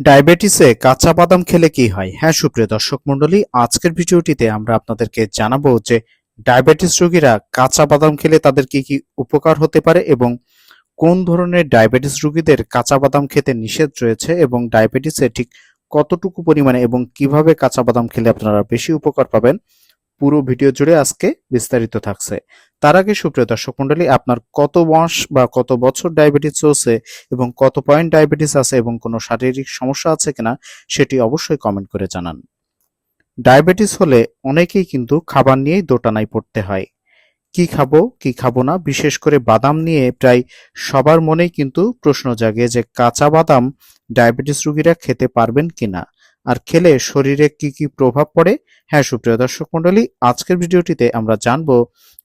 ডায়াবেটিসে কাঁচা বাদাম খেলে কি হয়? হ্যাঁ সুপ্রিয় দর্শক মন্ডলী আজকের ভিডিওটিতে আমরা আপনাদেরকে জানাব যে ডায়াবেটিস রোগীরা কাঁচা বাদাম খেলে তাদের কি কি উপকার হতে পারে এবং কোন ধরনের ডায়াবেটিস রোগীদের কাঁচা বাদাম খেতে নিষেধ রয়েছে এবং ডায়াবেটিসে ঠিক কতটুকু পরিমাণে এবং কীভাবে কাঁচা বাদাম খেলে আপনারা বেশি উপকার পাবেন? পুরো ভিডিও জুড়ে আজকে বিস্তারিত থাকছে। তার আগে সুপ্রিয় দর্শক মণ্ডলী আপনার কত মাস বা কত বছর ডায়াবেটিস চলছে এবং কত পয়েন্ট ডায়াবেটিস আছে এবং কোনো শারীরিক সমস্যা আছে কিনা সেটি অবশ্যই কমেন্ট করে জানান। ডায়াবেটিস হলে অনেকেই কিন্তু খাবার নিয়েই দোটানায় পড়তে হয়। কি খাব কি খাব না, বিশেষ করে বাদাম নিয়ে প্রায় সবার মনেই কিন্তু প্রশ্ন জাগে যে কাঁচা বাদাম ডায়াবেটিস রোগীরা খেতে পারবেন কিনা। আর খেলে শরীরে কি কি প্রভাব পড়ে? হ্যাঁ সুপ্রিয় দর্শক মণ্ডলী, আজকের ভিডিওটিতে আমরা জানব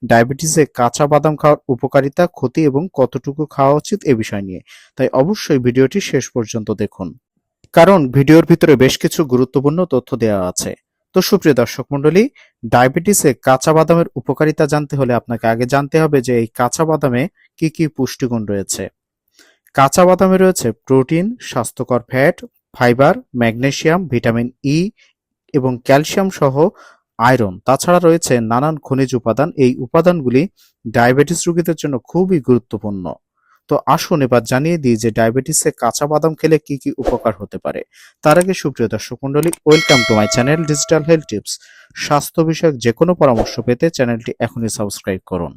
ডায়াবেটিসে কাঁচা বাদাম খাওয়ার উপকারিতা, ক্ষতি এবং কতটুকু খাওয়া উচিত এ বিষয় নিয়ে। তাই অবশ্যই ভিডিওটি শেষ পর্যন্ত দেখুন। কারণ ভিডিওর ভিতরে বেশ কিছু গুরুত্বপূর্ণ তথ্য দেওয়া আছে। তো সুপ্রিয় দর্শক মণ্ডলী, ডায়াবেটিসে কাঁচা বাদামের উপকারিতা জানতে হলে আপনাকে আগে জানতে হবে যে এই কাঁচা বাদামে কি কি পুষ্টিগুণ রয়েছে। কাঁচা বাদামে রয়েছে প্রোটিন, স্বাস্থ্যকর fat fibre magnesium vitamin E এবং ক্যালসিয়াম সহ আয়রন। তাছাড়া রয়েছে নানান খনিজ উপাদান। এই উপাদানগুলি ডায়াবেটিস রোগীদের জন্য খুবই গুরুত্বপূর্ণ। তো আসুন এবার জানিয়ে দিই যে ডায়াবেটিসে কাঁচা বাদাম খেলে কি কি উপকার হতে পারে। তার আগে সুপ্রিয় দর্শক মণ্ডলী, welcome to my channel digital health tips. স্বাস্থ্য বিষয়ক যে কোনো পরামর্শ পেতে চ্যানেলটি এখনই সাবস্ক্রাইব করুন।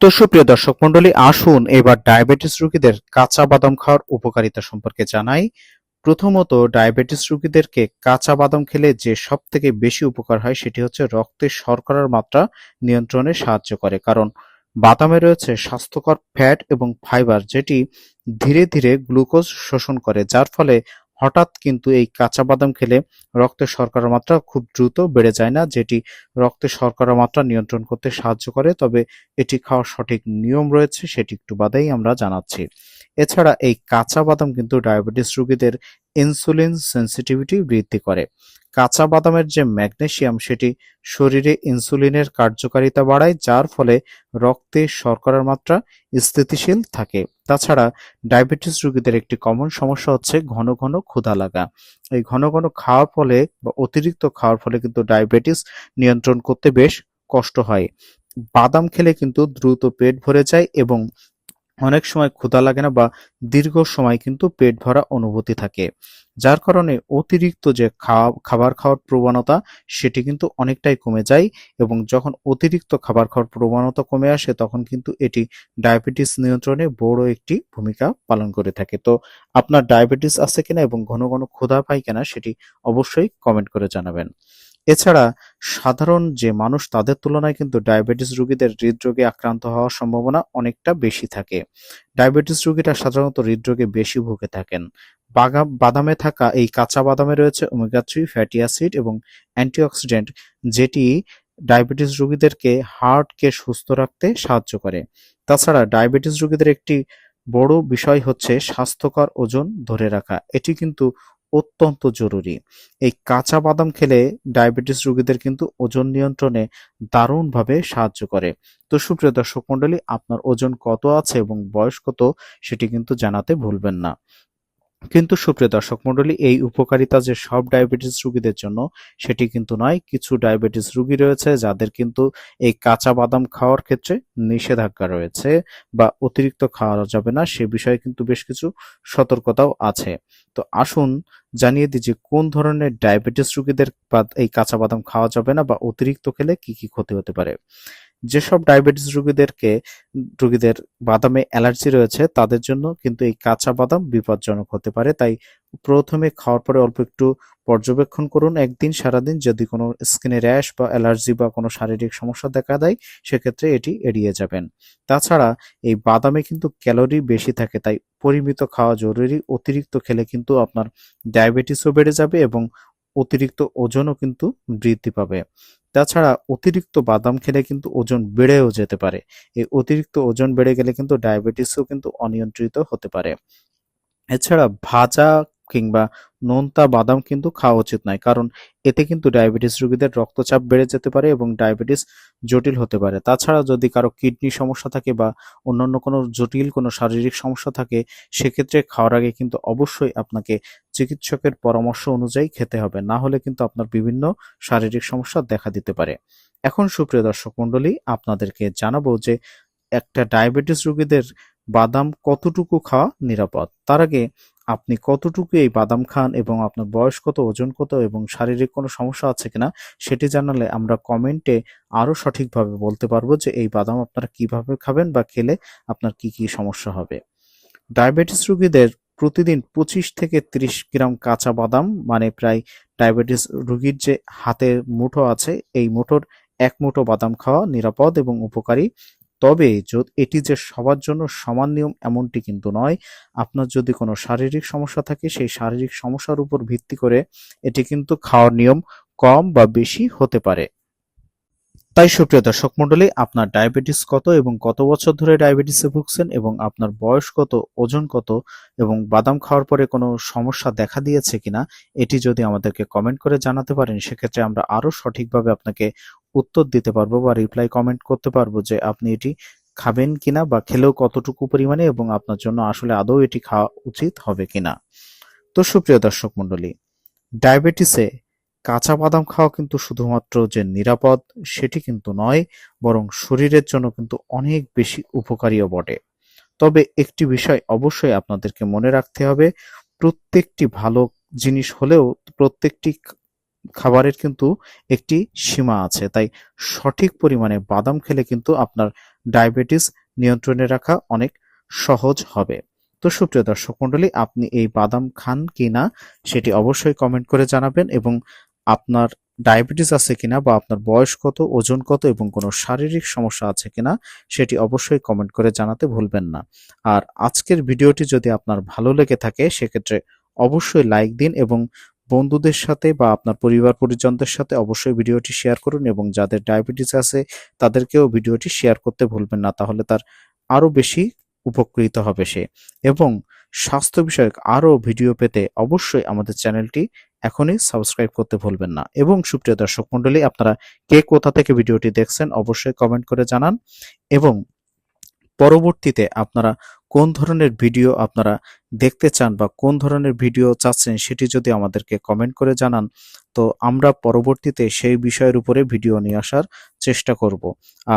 তো সুপ্রিয় দর্শক মন্ডলী আসুন এবার ডায়াবেটিস রোগীদের কাঁচা বাদাম খাওয়ার উপকারিতা সম্পর্কে জানাই। প্রথমত, ডায়াবেটিস রোগীদেরকে কাঁচা বাদাম খেলে যে সব থেকে বেশি উপকার হয় সেটি হচ্ছে রক্তে শর্করার মাত্রা নিয়ন্ত্রণে সাহায্য করে। কারণ বাদামে রয়েছে স্বাস্থ্যকর ফ্যাট এবং ফাইবার যেটি ধীরে ধীরে গ্লুকোজ শোষণ করে, যার ফলে হঠাৎ কিন্তু এই কাঁচা বাদাম খেলে রক্তে শর্করার মাত্রা খুব দ্রুত বেড়ে যায় না, যেটি রক্তে শর্করার মাত্রা নিয়ন্ত্রণ করতে সাহায্য করে। তবে এটি খাওয়ার সঠিক নিয়ম রয়েছে, সেটি একটু বাদেই আমরা জানাচ্ছি। এছাড়া এই কাঁচা বাদাম কিন্তু ডায়াবেটিস রোগীদের ইনসুলিন সেন্সিটিভিটি বৃদ্ধি করে। কাঁচা বাদামের যে ম্যাগনেসিয়াম সেটি শরীরে ইনসুলিনের কার্যকারিতা বাড়ায়, যার ফলে রক্তে শর্করার মাত্রা স্থিতিশীল থাকে। তাছাড়া ডায়াবেটিস রোগীদের একটি কমন সমস্যা হচ্ছে ঘন ঘন ক্ষুধা লাগা। এই ঘন ঘন খাওয়ার ফলে বা অতিরিক্ত খাওয়ার ফলে কিন্তু ডায়াবেটিস নিয়ন্ত্রণ করতে বেশ কষ্ট হয়। বাদাম খেলে কিন্তু দ্রুত পেট ভরে যায় এবং অনেক সময় ক্ষুধা লাগে না বা দীর্ঘ সময় কিন্তু পেট ভরা অনুভূতি থাকে। যার কারণে অতিরিক্ত যে খাবার খাওয়ার প্রবণতা, সেটি কিন্তু অনেকটাই কমে যায় এবং যখন অতিরিক্ত খাবার খাওয়ার প্রবণতা কমে আসে, তখন কিন্তু এটি ডায়াবেটিস নিয়ন্ত্রণে বড় একটি ভূমিকা পালন করে থাকে। তো আপনার ডায়াবেটিস আছে কিনা এবং ঘন ঘন ক্ষুধা পায় কিনা, সেটি অবশ্যই কমেন্ট করে জানাবেন। এছাড়া সাধারণ যে মানুষ, তাদের তুলনায় কিন্তু ডায়াবেটিস রোগীদের হৃদরোগে আক্রান্ত হওয়ার সম্ভাবনা অনেকটা বেশি থাকে। ডায়াবেটিস রোগীরা সাধারণত হৃদরোগে বেশি ভুগে থাকেন। বাদামে থাকা এই কাঁচা বাদামে রয়েছে ওমেগা থ্রি ফ্যাটি অ্যাসিড এবং অ্যান্টিঅক্সিডেন্ট যেটি ডায়াবেটিস রোগীদেরকে হার্টকে সুস্থ রাখতে সাহায্য করে। তাছাড়া ডায়াবেটিস রোগীদের একটি বড় বিষয় হচ্ছে স্বাস্থ্যকর ওজন ধরে রাখা। এটি কিন্তু অত্যন্ত জরুরি। এই কাঁচা বাদাম খেলে ডায়াবেটিস রোগীদের কিন্তু ওজন নিয়ন্ত্রণে দারুণভাবে সাহায্য করে। তো সুপ্রিয় দর্শক মণ্ডলী, আপনার ওজন কত আছে এবং বয়স কত, সেটি কিন্তু জানাতে ভুলবেন না। কিন্তু সুপ্রিয় দর্শক মণ্ডলী, এই উপকারিতা যে সব ডায়াবেটিস রোগীদের জন্য, সেটি কিন্তু নয়। কিছু ডায়াবেটিস রোগী রয়েছে যাদের কিন্তু এই কাঁচা বাদাম খাওয়ার ক্ষেত্রে নিষেধাজ্ঞা রয়েছে বা অতিরিক্ত খাওয়া যাবে না। সে বিষয়ে কিন্তু বেশ কিছু সতর্কতাও আছে। তো আসুন জানিয়ে দিই যে কোন ধরনের ডায়াবেটিস রোগীদের এই কাঁচা বাদাম খাওয়া যাবে না বা অতিরিক্ত খেলে কি কি ক্ষতি হতে পারে। যেসব ডায়াবেটিস রোগীদেরকে, রোগীদের বাদামে অ্যালার্জি রয়েছে, তাদের জন্য কিন্তু এই কাঁচা বাদাম বিপজ্জনক হতে পারে। তাই প্রথমে খাওয়ার পরে অল্প একটু পর্যবেক্ষণ করুন। একদিন, সারাদিন যদি কোনো স্কিনে র্যাশ বা অ্যালার্জি বা কোনো শারীরিক সমস্যা দেখা দেয়, সেক্ষেত্রে এটি এড়িয়ে যাবেন। তাছাড়া এই বাদামে কিন্তু ক্যালোরি বেশি থাকে, তাই পরিমিত খাওয়া জরুরি। অতিরিক্ত খেলে কিন্তু আপনার ডায়াবেটিসও বেড়ে যাবে এবং অতিরিক্ত ওজনও কিন্তু বৃদ্ধি পাবে। তাছাড়া অতিরিক্ত বাদাম খেলে কিন্তু ওজন বেড়েও যেতে পারে। এই অতিরিক্ত ওজন বেড়ে গেলে কিন্তু ডায়াবেটিসও কিন্তু অনিয়ন্ত্রিত হতে পারে। এছাড়া ভাজা কিংবা নোনতা বাদাম কিন্তু খাওয়া উচিত নয়। কারণ এতে কিন্তু ডায়াবেটিস রোগীদের রক্তচাপ বেড়ে যেতে পারে এবং ডায়াবেটিস জটিল হতে পারে। তাছাড়া যদি কারও কিডনি সমস্যা থাকে বা অন্যান্য কোনো জটিল কোনো শারীরিক সমস্যা থাকে, সেক্ষেত্রে খাওয়ার আগে কিন্তু অবশ্যই আপনাকে চিকিৎসকের পরামর্শ অনুযায়ী খেতে হবে। না হলে কিন্তু আপনার বিভিন্ন শারীরিক সমস্যা দেখা দিতে পারে। এখন সুপ্রিয় দর্শক মণ্ডলী, আপনাদেরকে জানাব যে একটা ডায়াবেটিস রোগীদের বাদাম কতটুকু খাওয়া নিরাপদ? তার আগে আপনি কতটুকু এই বাদাম খান এবং আপনার বয়স কত, ওজন কত এবং শারীরিক কোনো সমস্যা আছে কিনা সেটি জানালে আমরা কমেন্টে আরও সঠিকভাবে বলতে পারব যে এই বাদাম আপনারা কীভাবে খাবেন বা খেলে আপনার কি কি সমস্যা হবে। ডায়াবেটিস রোগীদের প্রতিদিন পঁচিশ থেকে ত্রিশ গ্রাম কাঁচা বাদাম মানে প্রায় ডায়াবেটিস রোগীর যে হাতের মুঠো আছে, এই মুঠোর এক মুঠো বাদাম খাওয়া নিরাপদ এবং উপকারী। তবে এটি যে সবার জন্য সমান নিয়ম এমনটি কিন্তু নয়। আপনার যদি কোনো শারীরিক সমস্যা থাকে, সেই শারীরিক সমস্যার উপর ভিত্তি করে এটি কিন্তু খাওয়ার নিয়ম কম বা বেশি হতে পারে। তাই সুপ্রিয় দর্শক মণ্ডলী, আপনার ডায়াবেটিস কত এবং কত বছর ধরে ডায়াবেটিসে ভুগছেন এবং আপনার বয়স কত, ওজন কত এবং বাদাম খাওয়ার পরে কোনো সমস্যা দেখা দিয়েছে কিনা, এটি যদি আমাদেরকে কমেন্ট করে জানাতে পারেন, সেক্ষেত্রে আমরা আরও সঠিকভাবে আপনাকে উত্তর দিতে পারব বা রিপ্লাই কমেন্ট করতে পারব যে আপনি এটি খাবেন কিনা বা খেলেও কতটুকু পরিমাণে এবং আপনার জন্য আসলে আদৌ এটি খাওয়া উচিত হবে কিনা। তো সুপ্রিয় দর্শক মণ্ডলী, ডায়াবেটিসে কাঁচা বাদাম খাওয়া কিন্তু শুধুমাত্র যে নিরাপদ সেটি কিন্তু নয়, বরং শরীরের জন্য কিন্তু অনেক বেশি উপকারীও বটে। তবে একটি বিষয় অবশ্যই আপনাদেরকে মনে রাখতে হবে, প্রত্যেকটি ভালো জিনিস হলেও প্রত্যেকটি খাবারের কিন্তু একটি সীমা আছে। তাই সঠিক পরিমাণে বাদাম খেলে কিন্তু আপনার ডায়াবেটিস নিয়ন্ত্রণে রাখা অনেক সহজ হবে। তো সুপ্রিয় দর্শক মণ্ডলী, আপনি এই বাদাম খান কি না সেটি অবশ্যই কমেন্ট করে জানাবেন এবং আপনার ডায়াবেটিস আছে কিনা বা আপনার বয়স কত, ওজন কত এবং কোনো শারীরিক সমস্যা আছে কিনা সেটি অবশ্যই কমেন্ট করে জানাতে ভুলবেন না। আর আজকের ভিডিওটি যদি আপনার ভালো লেগে থাকে, সেক্ষেত্রে অবশ্যই লাইক দিন এবং বন্ধুদের সাথে বা আপনার পরিবার পরিজনদের সাথে অবশ্যই ভিডিওটি শেয়ার করুন এবং যাদের ডায়াবেটিস আছে, তাদেরকেও ভিডিওটি শেয়ার করতে ভুলবেন না, তাহলে তার আরও বেশি উপকৃত হবে সে। এবং স্বাস্থ্য বিষয়ক আরও ভিডিও পেতে অবশ্যই আমাদের চ্যানেলটি এখনই সাবস্ক্রাইব করতে ভুলবেন না। এবং সুপ্রিয় দর্শক মণ্ডলী, আপনারা কে কোথা থেকে ভিডিওটি দেখছেন অবশ্যই কমেন্ট করে জানান। এবং পরবর্তীতে আপনারা কোন ধরনের ভিডিও আপনারা দেখতে চান বা কোন ধরনের ভিডিও চাচ্ছেন সেটি যদি আমাদেরকে কমেন্ট করে জানান, তো আমরা পরবর্তীতে সেই বিষয়ের উপরে ভিডিও নিয়ে আসার চেষ্টা করব।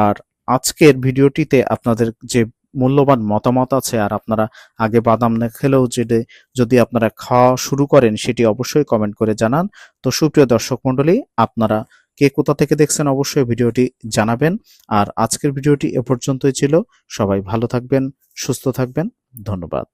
আর আজকের ভিডিওটিতে আপনাদের যে মূল্যবান মতামত আছে আর আপনারা আগে বাদাম না খেলেও যদি যদি আপনারা খাওয়া শুরু করেন সেটি অবশ্যই কমেন্ট করে জানান। তো সুপ্রিয় দর্শক মণ্ডলী, আপনারা কে কোথা থেকে দেখছেন অবশ্যই ভিডিওটি জানাবেন। আর আজকের ভিডিওটি এ পর্যন্তই ছিল। সবাই ভালো থাকবেন, সুস্থ থাকবেন। ধন্যবাদ।